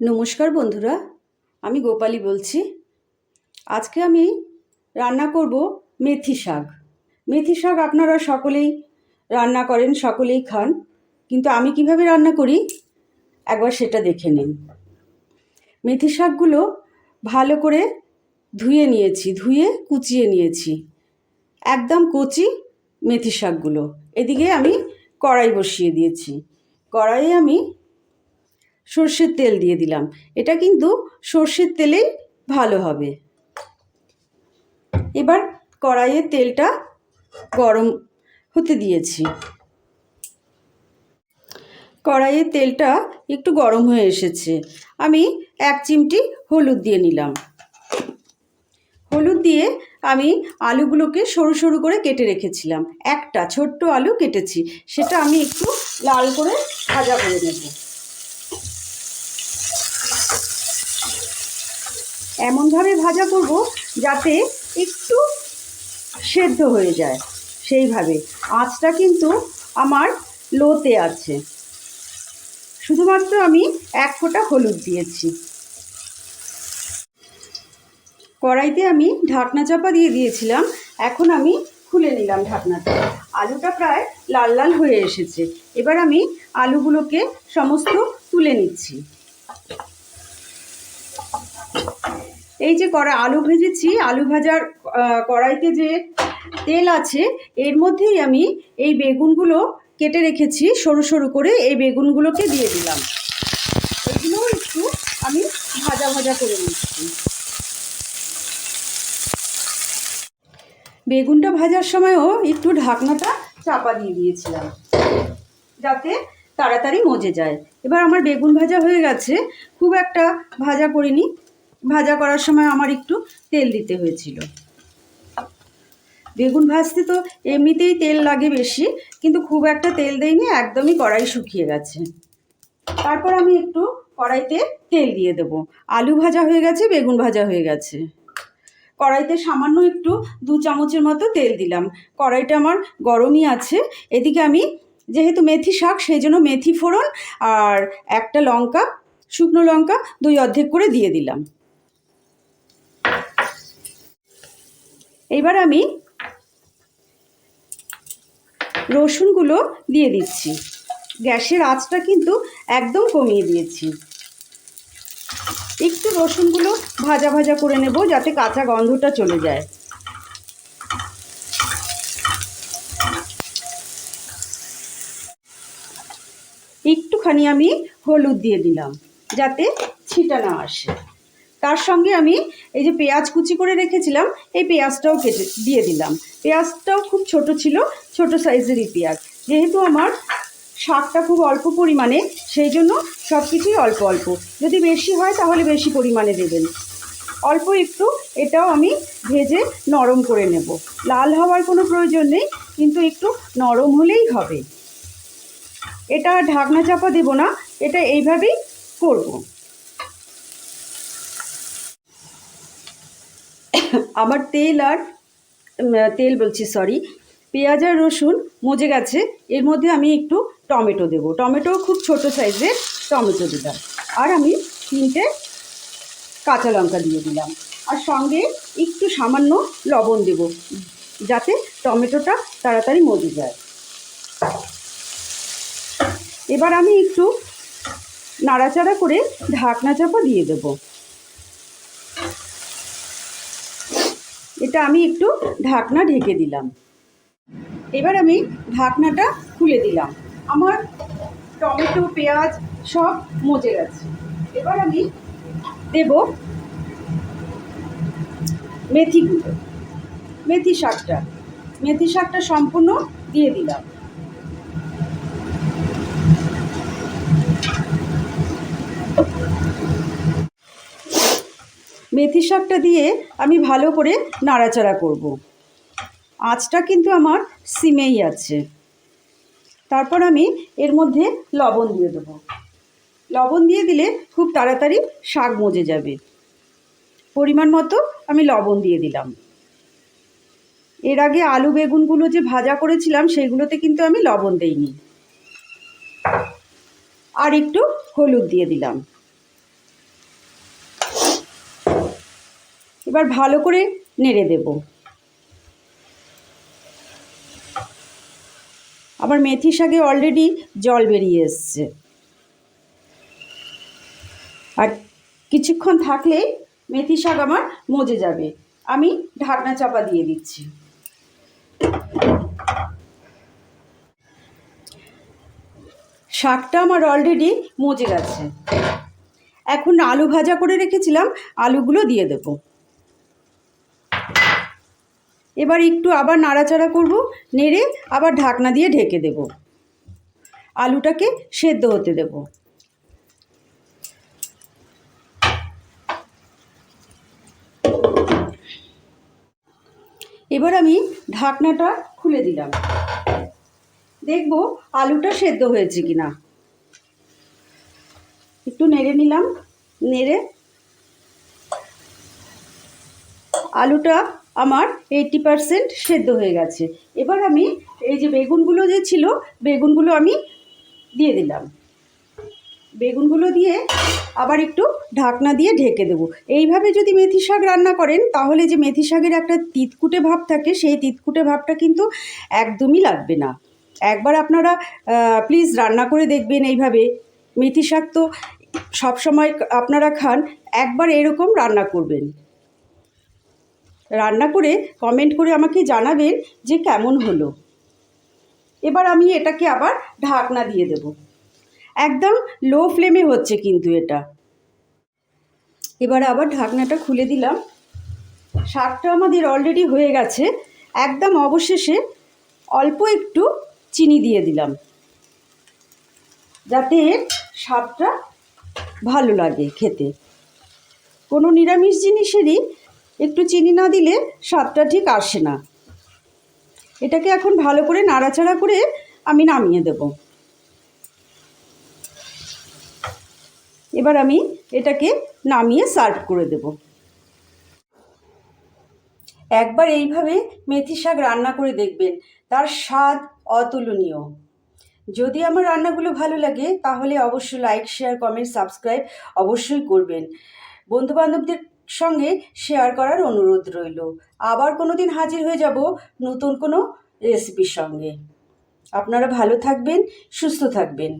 নমস্কার বন্ধুরা, আমি গোপালী বলছি। আজকে আমি রান্না করব মেথি শাক। মেথি শাক আপনারা সকলেই রান্না করেন, সকলেই খান, কিন্তু আমি কীভাবে রান্না করি একবার সেটা দেখে নিন। মেথি শাকগুলো ভালো করে ধুয়ে নিয়েছি, ধুয়ে কুচিয়ে নিয়েছি। একদম কচি মেথি শাকগুলো। এদিকে আমি কড়াই বসিয়ে দিয়েছি। কড়াইয়ে আমি সর্ষের তেল দিয়ে দিলাম। এটা কিন্তু সর্ষের তেলেই ভালো হবে। এবার কড়াইয়ের তেলটা গরম হতে দিয়েছি। কড়াইয়ের তেলটা একটু গরম হয়ে এসেছে। আমি এক চিমটি হলুদ দিয়ে নিলাম। হলুদ দিয়ে আমি আলুগুলোকে সরু সরু করে কেটে রেখেছিলাম। একটা ছোট্ট আলু কেটেছি। সেটা আমি একটু লাল করে ভাজা করে নেব। এমনভাবে ভাজা করব যাতে একটু সেদ্ধ হয়ে যায়। সেইভাবে। আঁচটা কিন্তু আমার লোতে আছে। শুধুমাত্র আমি এক ফোঁটা হলুদ দিয়েছি। কড়াইতে আমি ঢাকনা চাপা দিয়ে দিয়েছিলাম। এখন আমি খুলে নিলাম ঢাকনাটা। আলুটা প্রায় লাল লাল হয়ে এসেছে। এবার আমি আলুগুলোকে সমস্ত তুলে নিচ্ছি। এই যে কড়া আলু ভেজেছি, আলু ভাজার কড়াইতে যে তেল আছে, এর মধ্যেই আমি এই বেগুনগুলো কেটে রেখেছি, সরু সরু করে এই বেগুনগুলোকে দিয়ে দিলাম। এগুলো একটু আমি ভাজা ভাজা করে নিচ্ছি। বেগুনটা ভাজার সময়ও একটু ঢাকনাটা চাপা দিয়ে দিয়েছিলাম, যাতে তাড়াতাড়ি মজে যায়। এবার আমার বেগুন ভাজা হয়ে গেছে, খুব একটা ভাজা করিনি ভাজা করার সময় আমার একটু তেল দিতে হয়েছিল। বেগুন ভাজতে তো এমনিতেই তেল লাগে বেশি, কিন্তু খুব একটা তেল দেয়নি একদমই কড়াই শুকিয়ে গেছে। তারপর আমি একটু কড়াইতে তেল দিয়ে দেবো। আলু ভাজা হয়ে গেছে, বেগুন ভাজা হয়ে গেছে। কড়াইতে সামান্য একটু দু চামচের মতো তেল দিলাম। কড়াইটা আমার গরমই আছে। এদিকে আমি যেহেতু মেথি শাক সেই জন্য মেথি ফোড়ন আর একটা লঙ্কা, শুকনো লঙ্কা দুই অর্ধেক করে দিয়ে দিলাম। এইবার আমি রসুনগুলো দিয়ে দিচ্ছি। গ্যাসের আঁচটা কিন্তু একদম কমিয়ে দিয়েছি। একটু রসুনগুলো ভাজা ভাজা করে নেব যাতে কাঁচা গন্ধটা চলে যায়। একটুখানি আমি হলুদ দিয়ে দিলাম যাতে ছিটা না আসে। তার সঙ্গে আমি এই যে পেঁয়াজ কুচি করে রেখেছিলাম, এই পেঁয়াজটাও কেটে দিয়ে দিলাম। পেঁয়াজটাও খুব ছোট ছিল, ছোট সাইজেরই পেঁয়াজ। যেহেতু আমার শাকটা খুব অল্প পরিমাণে, সেই জন্য সব কিছুই অল্প অল্প। যদি বেশি হয় তাহলে বেশি পরিমাণে দেবেন। অল্প একটু এটাও আমি ভেজে নরম করে নেব। লাল হওয়ার কোনো প্রয়োজন নেই, কিন্তু একটু নরম হলেই হবে। এটা ঢাকনা চাপা দেব না, এটা এইভাবেই করব। আমার তেল আর তেল বলছি সরি পেঁয়াজ আর রসুন মজে গেছে। এর মধ্যে আমি একটু টমেটো দেবো। টমেটো খুব ছোট সাইজের টমেটো দিলাম। আর আমি তিনটে কাঁচা লঙ্কা দিয়ে দিলাম। আর সঙ্গে একটু সামান্য লবণ দেব, যাতে টমেটোটা তাড়াতাড়ি মজে যায়। এবার আমি একটু নাড়াচাড়া করে ঢাকনা চাপা দিয়ে দেব। এটা আমি একটু ঢাকনা ঢেকে দিলাম। এবার আমি ঢাকনাটা খুলে দিলাম। আমার টমেটো, পেঁয়াজ সব মজে গেছে। এবার আমি দেব মেথিগুলো মেথি শাকটা। মেথি শাকটা সম্পূর্ণ দিয়ে দিলাম। মেথি শাকটা দিয়ে আমি ভালো করে নাড়াচাড়া করব। আঁচটা কিন্তু আমার সিমেই আছে। তারপর আমি এর মধ্যে লবণ দিয়ে দেবো। লবণ দিয়ে দিলে খুব তাড়াতাড়ি শাক মজে যাবে। পরিমাণ মতো আমি লবণ দিয়ে দিলাম। এর আগে আলু বেগুনগুলো যে ভাজা করেছিলাম সেইগুলোতে কিন্তু আমি লবণ দেইনি। আর একটু হলুদ দিয়ে দিলাম। এবার ভালো করে নেড়ে দেব। আবার মেথি শাকে অলরেডি জল বেরিয়ে এসছে। আর কিছুক্ষণ থাকলে মেথি শাক আমার মজে যাবে। আমি ঢাকনা চাপা দিয়ে দিচ্ছি। শাকটা আমার অলরেডি মজে গেছে। এখন আলু ভাজা করে রেখেছিলাম, আলুগুলো দিয়ে দেব। এবার একটু আবার নাড়াচাড়া করব, নেড়ে আবার ঢাকনা দিয়ে ঢেকে দেব। আলুটাকে সেদ্ধ হতে দেব। এবার আমি ঢাকনাটা খুলে দিলাম। দেখব আলুটা সেদ্ধ হয়েছে কিনা। একটু নেড়ে নিলাম, নেড়ে আলুটা আমার এইটটি পারসেন্ট সেদ্ধ হয়ে গেছে। এবার আমি এই যে বেগুনগুলো যে ছিল, বেগুনগুলো আমি দিয়ে দিলাম। বেগুনগুলো দিয়ে আবার একটু ঢাকনা দিয়ে ঢেকে দেবো। এইভাবে যদি মেথি শাক রান্না করেন, তাহলে যে মেথি শাকের একটা তিতকুটে ভাব থাকে, সেই তিতকুটে ভাবটা কিন্তু একদমই লাগবে না। একবার আপনারা প্লিজ রান্না করে দেখবেন এইভাবে। মেথি শাক তো সবসময় আপনারা খান, একবার এরকম রান্না করবেন। রান্না করে কমেন্ট করে আমাকে জানাবেন যে কেমন হলো। এবার আমি এটাকে আবার ঢাকনা দিয়ে দেব। একদম লো ফ্লেমে হচ্ছে কিন্তু এটা। এবার আবার ঢাকনাটা খুলে দিলাম। শাকটা আমাদের অলরেডি হয়ে গেছে। একদম অবশেষে অল্প একটু চিনি দিয়ে দিলাম। যাতে স্বাদটা ভালো লাগে খেতে। কোনো নিরামিষ জিনিসেরই একটু চিনি না দিলে স্বাদটা ঠিক আসে না। এটাকে এখন ভালো করে নাড়াচাড়া করে আমি নামিয়ে দেব। এবার আমি এটাকে নামিয়ে সার্ভ করে দেব। একবার এইভাবে মেথি শাক রান্না করে দেখবেন, তার স্বাদ অতুলনীয়। যদি আমার রান্নাগুলো ভালো লাগে, তাহলে অবশ্যই লাইক, শেয়ার, কমেন্ট, সাবস্ক্রাইব অবশ্যই করবেন। বন্ধুবান্ধবদের সঙ্গে শেয়ার করার অনুরোধ রইল। আবার কোনো দিন হাজির হয়ে যাব নতুন কোনো রেসিপির সঙ্গে। আপনারা ভালো থাকবেন, সুস্থ থাকবেন।